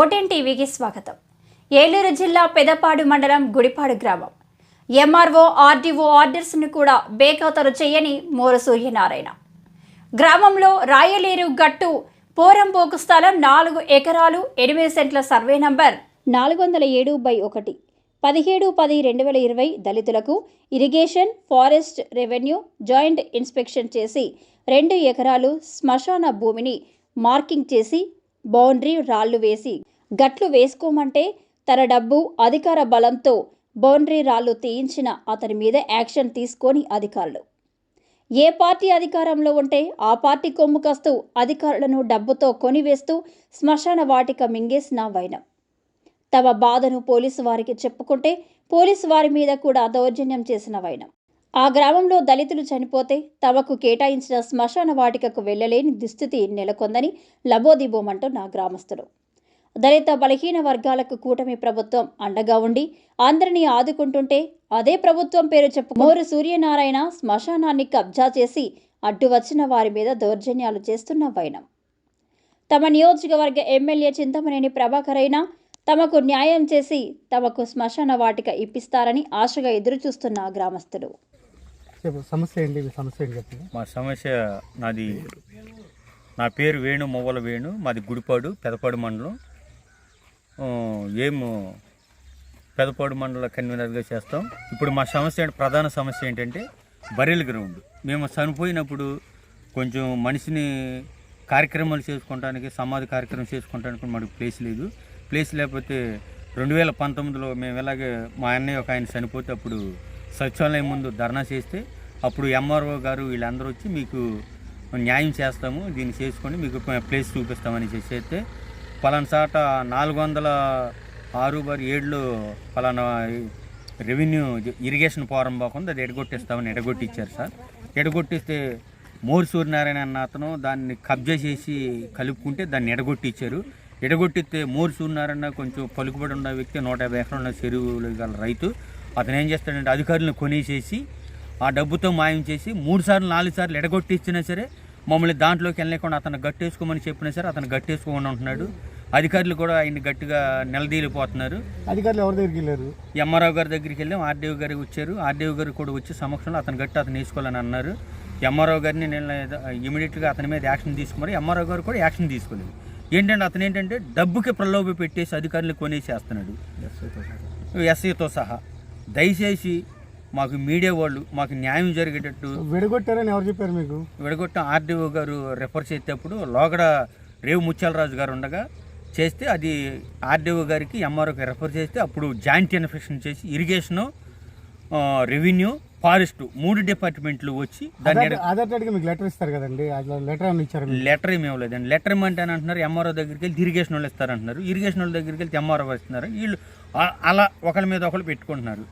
ఓటెన్ టీవీకి స్వాగతం. ఏలూరు జిల్లా పెదపాడు మండలం గుడిపాడు గ్రామం. ఎంఆర్ఓ ఆర్డీఓ ఆర్డర్స్ను కూడా బేఖాతరు చేయని మోర సూర్యనారాయణ. గ్రామంలో రాయలేరు గట్టు పోరంపోకు స్థలం నాలుగు ఎకరాలు ఎనిమిది సెంట్ల సర్వే నంబర్ నాలుగు వందల ఏడు బై ఒకటి పదిహేడు పది రెండు వేల ఇరవై దళితులకు irrigation forest revenue joint inspection చేసి రెండు ఎకరాలు శ్మశాన భూమిని మార్కింగ్ చేసి బౌండరీ రాళ్ళు వేసి గట్లు వేసుకోమంటే తన డబ్బు అధికార బలంతో బౌండరీ రాళ్ళు తీయించిన అతని మీద యాక్షన్ తీసుకొని అధికారులు. ఏ పార్టీ అధికారంలో ఉంటే ఆ పార్టీ కొమ్ము కాస్తూ అధికారులను డబ్బుతో కొనివేస్తూ శ్మశాన వాటిక మింగేసిన వైనం. తమ బాధను పోలీసు వారికి చెప్పుకుంటే పోలీసు వారి మీద కూడా దౌర్జన్యం చేసిన వైనం. ఆ గ్రామంలో దళితులు చనిపోతే తమకు కేటాయించిన శ్మశాన వాటికకు వెళ్ళలేని దుస్థితి నెలకొందని లబోదిబోమంటున్న గ్రామస్తులు. దళిత బలహీన వర్గాలకు కూటమి ప్రభుత్వం అండగా ఉండి అందరినీ ఆదుకుంటుంటే అదే ప్రభుత్వం పేరు చెప్పు మోరు సూర్యనారాయణ శ్మశానాన్ని కబ్జా చేసి అడ్డు వచ్చిన వారి మీద దౌర్జన్యాలు చేస్తున్న వైనం. తమ నియోజకవర్గ ఎమ్మెల్యే చింతమనేని ప్రభాకర్ అయినా తమకు న్యాయం చేసి తమకు శ్మశాన వాటిక ఇప్పిస్తారని ఆశగా ఎదురుచూస్తున్న గ్రామస్తులు. సమస్య ఏంటి? మీ సమస్య ఏంటి చెప్పండి. మా సమస్య నాది నా పేరు వేణు మొవ్వల వేణు. మాది గుడిపాడు పెదపాడు మండలం. ఏము పెదపాడు మండల కన్వీనర్గా చేస్తాం. ఇప్పుడు మా సమస్య ప్రధాన సమస్య ఏంటంటే బరెల్ గ్రౌండ్. మేము చనిపోయినప్పుడు కొంచెం మనిషిని కార్యక్రమాలు చేసుకోవడానికి సమాధి కార్యక్రమం చేసుకోవడానికి మనకు ప్లేస్ లేదు. ప్లేస్ లేకపోతే రెండు వేల పంతొమ్మిదిలో మేము ఇలాగే మా అన్నయ్య ఒక ఆయన చనిపోతే అప్పుడు సచివాలయం ముందు ధర్నా చేస్తే అప్పుడు ఎంఆర్ఓ గారు వీళ్ళందరూ వచ్చి మీకు న్యాయం చేస్తాము దీన్ని చేసుకొని మీకు ప్లేస్ చూపిస్తామని చేసేస్తే పలానా చాట నాలుగు వందల ఆరు బారి ఏడులో పలానా రెవెన్యూ ఇరిగేషన్ ఫారం బాగుంది అది ఎడగొట్టిస్తామని ఎడగొట్టిచ్చారు సార్. ఎడగొట్టిస్తే మోర్ సూర్యనారాయణ అన్న అతను దాన్ని కబ్జా చేసి కలుపుకుంటే దాన్ని ఎడగొట్టిచ్చారు. ఎడగొట్టిస్తే మోర్ సూర్యనారాయణ కొంచెం పలుకుబడి ఉన్న వ్యక్తి నూట యాభై ఎకరాలు ఉన్న చెరువులు గల రైతు. అతను ఏం చేస్తాడంటే అధికారులను కొనేసేసి ఆ డబ్బుతో మాయం చేసి మూడు సార్లు నాలుగు సార్లు ఎడగొట్టిచ్చినా సరే మమ్మల్ని దాంట్లోకి వెళ్ళలేకుండా అతను గట్టేసుకోమని చెప్పినా సరే అతను గట్టేసుకోకుండా ఉంటున్నాడు. అధికారులు కూడా ఆయన్ని గట్టిగా నిలదీలిపోతున్నారు అధికారులు ఎవరి దగ్గరికి వెళ్ళారు? ఎంఆర్ఓ గారి దగ్గరికి వెళ్ళాం ఆర్డీఓ గారికి వచ్చారు. ఆర్డీఓ గారు కూడా వచ్చి సమక్షంలో అతను గట్టి అతను వేసుకోవాలని అన్నారు. ఎంఆర్ఓ గారిని నేను ఇమీడియట్గా అతని మీద యాక్షన్ తీసుకున్నారు. ఎంఆర్ఓ గారు కూడా యాక్షన్ తీసుకోలేదు. ఏంటంటే అతను ఏంటంటే డబ్బుకి ప్రలోభ పెట్టేసి అధికారులు కొనేసేస్తున్నాడు. ఎస్ఐతో సహా. దయచేసి మాకు మీడియా వాళ్ళు మాకు న్యాయం జరిగేటట్టు విడగొట్టారని ఎవరు చెప్పారు మీకు? విడగొట్ట ఆర్డీఓ గారు రెఫర్ చేసేటప్పుడు లోగడ రేవు ముత్యాలరాజు గారు ఉండగా చేస్తే అది ఆర్డీఓ గారికి ఎంఆర్ఓకి రెఫర్ చేస్తే అప్పుడు జాయింట్ ఇన్ఫెక్షన్ చేసి ఇరిగేషను రెవెన్యూ ఫారెస్ట్ మూడు డిపార్ట్మెంట్లు వచ్చి దాన్ని ఆధార్ కార్డుకి మీకు లెటర్ ఇస్తారు కదండి? లెటర్ ఏమైనా ఇచ్చారు లెటర్ ఏమి ఇవ్వలేదండి. లెటర్ ఇమ్మంటే అని అంటున్నారు ఎంఆర్ఓ దగ్గరికి వెళ్తే ఇరిగేషన్ వాళ్ళు ఇస్తారంటున్నారు. ఇరిగేషన్ వాళ్ళ దగ్గరికి వెళ్తే ఎంఆర్ఓ ఇస్తున్నారు? వీళ్ళు అలా ఒకరి మీద ఒకరు పెట్టుకుంటున్నారు.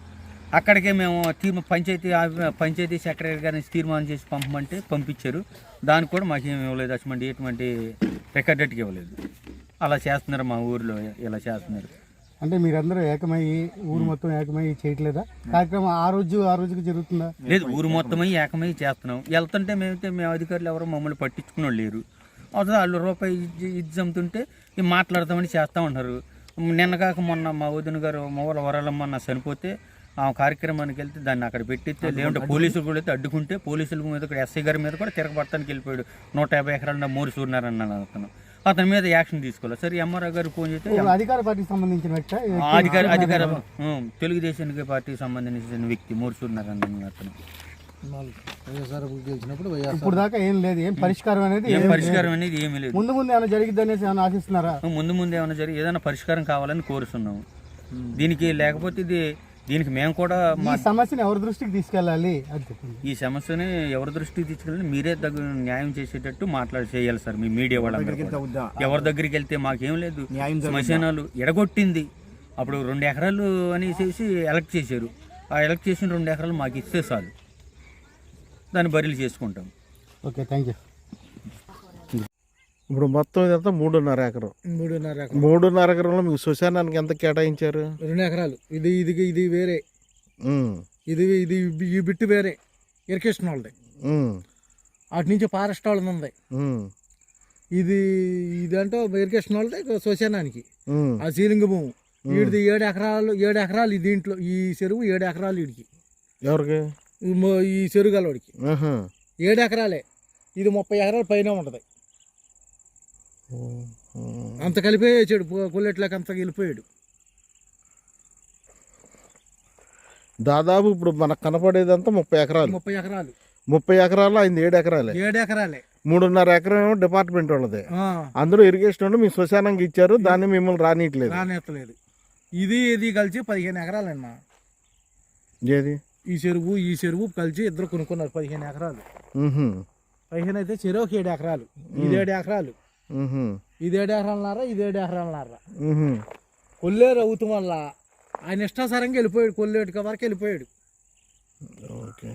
అక్కడికే మేము తీర్మ పంచాయతీ పంచాయతీ సెక్రటరీ గారిని తీర్మానం చేసి పంపమంటే పంపించారు. దానికి కూడా మాకు ఏమి ఇవ్వలేదు అటువంటి ఎటువంటి రికార్డెట్కి ఇవ్వలేదు. అలా చేస్తున్నారు మా ఊరిలో ఇలా చేస్తున్నారు. అంటే మీరందరూ ఏకమయ్యి ఊరు మొత్తం ఏకమయ్యి చేయట్లేదా? కార్యక్రమం ఆ రోజు ఆ రోజుకి జరుగుతుందా? లేదు ఊరు మొత్తమై ఏకమై చేస్తున్నాం. వెళ్తుంటే మేమైతే మేము అధికారులు ఎవరో మమ్మల్ని పట్టించుకుని వాళ్ళు లేరు. అవసరం వాళ్ళు రూపాయి ఇది చంపుతుంటే మాట్లాడతామని చేస్తా ఉంటారు నిన్న కాక మొన్న మా వదిన గారు మొగల వరాలమ్మ చనిపోతే ఆ కార్యక్రమానికి వెళ్తే దాన్ని అక్కడ పెట్టితే లేదంటే పోలీసులు కూడా అయితే అడ్డుకుంటే పోలీసుల మీద కూడా ఎస్ఐ గారి మీద కూడా తిరగబడతానికి వెళ్ళిపోయాడు. నూట యాభై ఎకరాల మూడు సూర్యనారాయణ అతను. అతని మీద యాక్షన్ తీసుకోవాలి. సరే ఎంఆర్ఓ గారు ఫోన్ చేస్తే అధికార పార్టీకి సంబంధించిన అధికార అధికార తెలుగుదేశానికి పార్టీకి సంబంధించిన వ్యక్తి మూడు సూర్యనారాయణ అతను. ఇప్పుడు దాకా ఏం లేదు. ఏం పరిష్కారం అనేది ఏం. పరిష్కారం అనేది ఏమీ లేదు. ముందు ముందు ఏమైనా జరిగిద్ది అనేసి ఏమైనా ఆశిస్తున్నారా? ముందు ముందు ఏమైనా జరిగి ఏదైనా పరిష్కారం కావాలని కోరుతున్నాము. దీనికి లేకపోతే ఇది దీనికి మేము కూడా మా సమస్యను ఎవరి దృష్టికి తీసుకెళ్ళాలి చెప్పండి ఈ సమస్యని ఎవరి దృష్టికి తీసుకెళ్ళి మీరే దగ్గర న్యాయం చేసేటట్టు మాట్లాడి చేయాలి సార్ మీ మీడియా వాళ్ళందరూ కూడా. ఎవరి దగ్గరికి వెళ్తే మాకేం లేదు. శ్మశానాలు ఎడగొట్టింది. అప్పుడు రెండు ఎకరాలు అనేసి ఎలక్ట్ చేశారు. ఆ ఎలక్ట్ చేసిన రెండు ఎకరాలు మాకు ఇస్తే చాలు. దాన్ని బరిలు చేసుకుంటాం. ఓకే థ్యాంక్ యూ ఇప్పుడు మొత్తం ఇదంతా మూడున్నర ఎకరం. మూడున్నర ఎకరం. మూడున్నర ఎకరంలో మీకు శ్మశానానికి ఎంత కేటాయించారు? రెండు ఎకరాలు. ఇది ఇది ఇది వేరే. ఇది ఇది ఈ బిట్టు వేరే. ఇరికేషన్ వాళ్ళది అటు నుంచి ఫారెస్ట్ వాళ్ళది ఉంది. ఇది ఇదంటే ఇరిగేషన్ వాళ్ళది శ్మశానానికి ఆ సీలింగ్ భూమి. వీడిది ఏడు ఎకరాలు ఏడు ఎకరాలు దీంట్లో ఈ చెరువు ఏడు ఎకరాలు వీడికి ఎవరికి? ఈ మొ- ఈ చెరువు గలవాడికి ఆహా. ఏడు ఎకరాలే. ఇది ముప్పై ఎకరాల పైన ఉంటుంది. అంత కలిపేసాడు. కొల్లెట్లోకి అంత వెళ్ళిపోయాడు. దాదాపు ఇప్పుడు మనకు కనపడేదంతా ముప్పై ఎకరాలు. ముప్పై ఎకరాలు. ముప్పై ఎకరాలు అయింది. ఏడు ఎకరాలే. ఏడు ఎకరాలే. మూడున్నర ఎకరం డిపార్ట్మెంట్ వాళ్ళదే. ఆ, అందరూ ఇరిగేషన్ వాళ్ళు మీ శ్మశానంకి ఇచ్చారు. దాన్ని మిమ్మల్ని రానియట్లేదు. రానెత్తలేదు ఇది ఇది కలిసి పదిహేను ఎకరాలన్నా ఏది? ఈ చెరువు ఈ చెరువు కలిసి ఇద్దరు కొనుక్కున్నారు పదిహేను ఎకరాలు. పదిహేను అయితే చెరువుకి ఏడు ఎకరాలు. ఇది ఏడు ఎకరాలు. ఉహుం, ఇది ఏడు ఎకరాలన్నారా ఇది ఏడు ఎకరాలన్నారా. కొల్లేరు అవుతాం వల్ల ఆయన ఇష్టాసారంగా వెళ్ళిపోయాడు కొల్లేటికి వరకు వెళ్ళిపోయాడు. ఓకే.